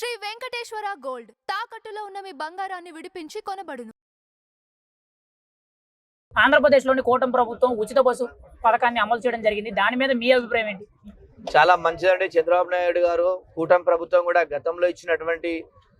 Shri Venkateswara gold. తాకట్టులో ఉన్న మీ బంగారాన్ని విడిపించి కొనబడును. ఆంధ్రప్రదేశ్లోని కూటమి ప్రభుత్వం ఉచిత బస్సు పథకాన్ని అమలు చేయడం జరిగింది. దాని మీద మీ అభిప్రాయం ఏంటి? చాలా మంచిదండి. చంద్రబాబు నాయుడు గారు కూటమి ప్రభుత్వం కూడా గతంలో ఇచ్చినటువంటి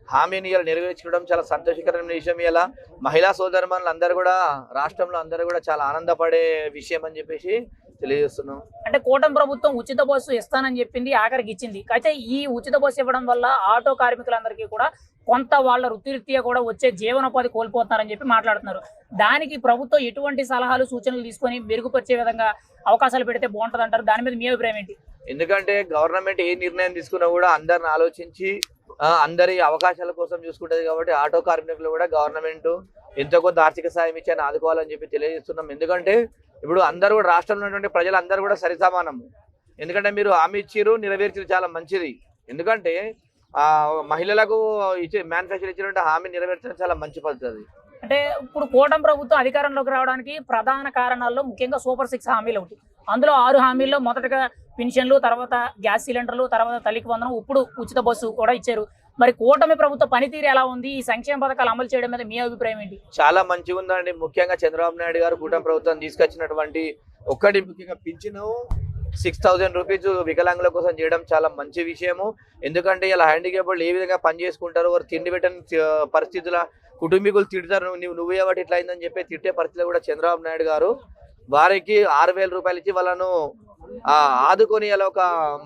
హామీని ఇలా నెరవేర్చుకోవడం చాలా సంతోషకరమైన విషయం. ఇలా మహిళా సోదరుమణులు అందరూ కూడా రాష్ట్రంలో అందరూ కూడా చాలా ఆనందపడే విషయం అని చెప్పేసి తెలియజేస్తున్నాం. అంటే కూటమి ప్రభుత్వం ఉచిత బస్సు ఇస్తానని చెప్పింది ఆఖరికి ఇచ్చింది. అయితే ఈ ఉచిత బస్సు ఇవ్వడం వల్ల ఆటో కార్మికులందరికీ కూడా కొంత వాళ్ళ వృత్తిరీత్యా కూడా వచ్చే జీవనోపాధి కోల్పోతున్నారని చెప్పి మాట్లాడుతున్నారు. దానికి ప్రభుత్వం ఎటువంటి సలహాలు సూచనలు తీసుకొని మెరుగుపరిచే విధంగా అవకాశాలు పెడితే బాగుంటుంది అంటారు దాని మీద మీ అభిప్రాయం ఏంటి? ఎందుకంటే గవర్నమెంట్ ఏ నిర్ణయం తీసుకున్నా కూడా అందరిని ఆలోచించి అందరి అవకాశాల కోసం చూసుకుంటది కాబట్టి ఆటో కార్మికులు కూడా గవర్నమెంట్ ఎంతో కొంత ఆర్థిక సాయం ఇచ్చి ఆదుకోవాలని చెప్పి తెలియజేస్తున్నాం. ఎందుకంటే ఇప్పుడు అందరూ కూడా రాష్ట్రంలో ఉన్నటువంటి ప్రజలందరూ కూడా సరిసమానము ఎందుకంటే మీరు హామీ ఇచ్చారు నెరవేర్చారు చాలా మంచిది. ఎందుకంటే మహిళలకు ఇచ్చే మ్యానుఫ్యాక్చర్ ఇచ్చినటువంటి హామీ నెరవేర్చడం చాలా మంచి పద్ధతి. అంటే ఇప్పుడు కూటమి ప్రభుత్వం అధికారంలోకి రావడానికి ప్రధాన కారణాల్లో ముఖ్యంగా సూపర్ సిక్స్ హామీలు ఒకటి. అందులో ఆరు హామీల్లో మొదటగా పెన్షన్లు తర్వాత గ్యాస్ సిలిండర్లు తర్వాత తల్లికి వందనం ఇప్పుడు ఉచిత బస్సు కూడా ఇచ్చారు. మరి కూటమి ప్రభుత్వ పనితీరు ఎలా ఉంది? ఈ సంక్షేమ పథకాలు అమలు చేయడం మీద మీ అభిప్రాయం ఏంటి? చాలా మంచిగా ఉందండి. ముఖ్యంగా చంద్రబాబు నాయుడు గారు కూటమి ప్రభుత్వం తీసుకొచ్చినటువంటి ఒక్కటి ముఖ్యంగా పింఛను సిక్స్ థౌజండ్ రూపీస్ వికలాంగుల కోసం చేయడం చాలా మంచి విషయము. ఎందుకంటే ఇలా హ్యాండిక్యాప్డ్ ఏ విధంగా పని చేసుకుంటారు వారు తిండి పెట్టని పరిస్థితుల కుటుంబీకులు తిడతారు. నువ్వు నువ్వు ఏవాటి ఇట్లా అయిందని చెప్పి తిట్టే పరిస్థితిలో కూడా చంద్రబాబు నాయుడు గారు. వారికి ఆరు వేల రూపాయలు ఇచ్చి వాళ్ళను ఆదుకొని అలా ఒక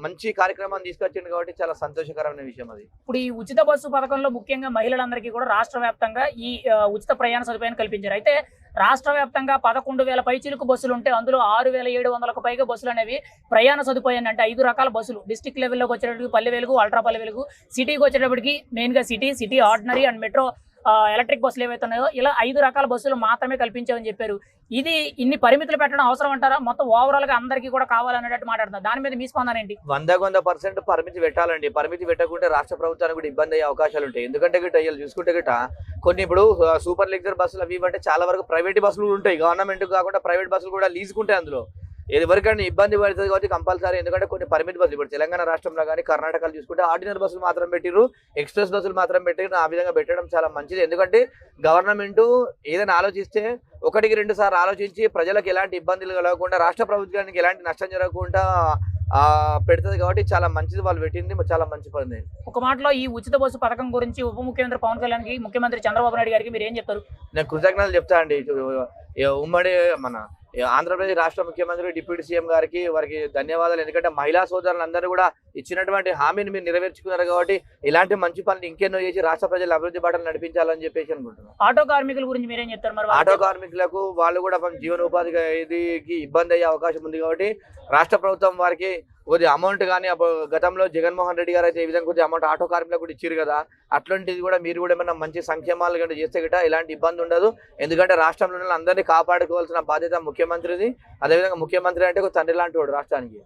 మంచి కార్యక్రమాన్ని తీసుకొచ్చింది కాబట్టి చాలా సంతోషకరమైన విషయం అది. ఇప్పుడు ఈ ఉచిత బస్సు పథకంలో ముఖ్యంగా మహిళలందరికీ కూడా రాష్ట్ర వ్యాప్తంగా ఈ ఉచిత ప్రయాణ సదుపాయాన్ని కల్పించారు. అయితే రాష్ట్ర వ్యాప్తంగా పదకొండు వేల పైచిలుకు బస్సులు ఉంటే అందులో ఆరు వేల ఏడు వందలకు పైగా బస్సులు అనేవి ప్రయాణ సదుపాయాన్ని అంటే ఐదు రకాల బస్సులు. డిస్టిక్ లెవెల్లోకి వచ్చేటప్పటికి పల్లె వెలుగు అల్ట్రా పల్లె వెలుగు సిటీకి వచ్చేటప్పటికి మెయిన్గా city city ordinary and metro electric బస్సులు ఏవైతున్నాయో ఇలా ఐదు రకాల బస్సులు మాత్రమే కల్పించామని చెప్పారు. ఇది ఇన్ని పరిమితులు పెట్టడం అవసరం అంటారా? మొత్తం ఓవరాల్గా అందరికీ కూడా కావాలన్నట్టు మాట్లాడుతున్నారు. దాని మీద మీ స్పందన ఏంటి? వంద పర్సెంట్ పరిమితి పెట్టాలండి. పరిమితి పెట్టకుంటే రాష్ట్ర ప్రభుత్వానికి కూడా ఇబ్బంది అయ్యే అవకాశాలు ఉంటాయి. ఎందుకంటే గిట్ట వీళ్ళు చూసుకుంటే గిట్ట కొన్ని ఇప్పుడు సూపర్ లగ్జర్ బస్సులు అవి అంటే చాలా వరకు ప్రైవేట్ బస్సులు ఉంటాయి. గవర్నమెంట్ కాకుండా ప్రైవేట్ బస్సులు కూడా లీజుకుంటాయి అందులో. ఎవరికైనా ఇబ్బంది పడుతుంది కాబట్టి కంపల్సరీ. ఎందుకంటే కొన్ని పరిమితి బస్సులు ఇప్పుడు తెలంగాణ రాష్ట్రంలో కానీ కర్ణాటకలో చూసుకుంటే ఆర్డినరీ బస్సులు మాత్రం పెట్టిరు ఎక్స్ప్రెస్ బస్సులు మాత్రం పెట్టిరు ఆ విధంగా పెట్టడం చాలా మంచిది. ఎందుకంటే గవర్నమెంట్ ఏదైనా ఆలోచిస్తే ఒకటికి రెండు సార్లు ఆలోచించి ప్రజలకు ఎలాంటి ఇబ్బందులు కలగకుండా రాష్ట్ర ప్రభుత్వానికి ఎలాంటి నష్టం జరగకుండా ఆ, పెడుతుంది కాబట్టి చాలా మంచిది వాళ్ళు పెట్టింది. చాలా మంచి పని ఒక మాటలో ఈ ఉచిత బస్సు పథకం గురించి ఉప ముఖ్యమంత్రి పవన్ కళ్యాణ్కి ముఖ్యమంత్రి చంద్రబాబు నాయుడు గారికి మీరు ఏం చెప్తారు? నేను కృతజ్ఞతలు చెప్తా అండి. ఉమ్మడి మన ఆంధ్రప్రదేశ్ రాష్ట్ర ముఖ్యమంత్రి డిప్యూటీ సీఎం గారికి వారికి ధన్యవాదాలు. ఎందుకంటే మహిళా సోదరులందరూ కూడా ఇచ్చినటువంటి హామీని మీరు నెరవేర్చుకున్నారు కాబట్టి ఇలాంటి మంచి పనులు ఇంకెన్నో చేసి రాష్ట్ర ప్రజల అభివృద్ధి బాటలు నడిపించాలని చెప్పేసి అనుకుంటున్నాను. ఆటో కార్మికుల గురించి మీరేం చెప్తారు మరి? ఆటో కార్మికులకు వాళ్ళు కూడా జీవనోపాధికి ఇదికి ఇబ్బంది అయ్యే అవకాశం ఉంది కాబట్టి రాష్ట్ర ప్రభుత్వం వారికి కొద్ది అమౌంట్ కానీ గతంలో జగన్మోహన్ రెడ్డి గారు అయితే ఈ విధంగా కొద్ది అమౌంట్ ఆటో కార్మికులకు కూడా ఇచ్చారు కదా. అట్లాంటిది కూడా మీరు కూడా ఏమైనా మంచి సంక్షేమాలు కంటే చేస్తే గిట్ట ఎలాంటి ఇబ్బంది ఉండదు. ఎందుకంటే రాష్ట్రంలో ఉన్న అందరినీ కాపాడుకోవాల్సిన బాధ్యత ముఖ్యమంత్రిది. అదేవిధంగా ముఖ్యమంత్రి అంటే ఒక తండ్రి లాంటి వాడు రాష్ట్రానికి.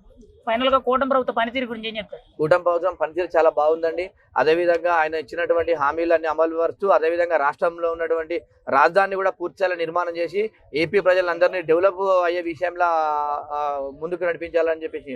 ఫైనల్గా కూటమి ప్రభుత్వ పనితీరు గురించి ఏం చెప్తారు? కూటమి ప్రభుత్వం పనితీరు చాలా బాగుందండి. అదేవిధంగా ఆయన ఇచ్చినటువంటి హామీలన్నీ అమలు పరుస్తూ అదేవిధంగా రాష్ట్రంలో ఉన్నటువంటి రాజధానిని కూడా పూర్తిస్థాయిలో నిర్మాణం చేసి ఏపీ ప్రజలందరినీ డెవలప్ అయ్యే విషయంలో ముందుకు నడిపించాలని చెప్పేసి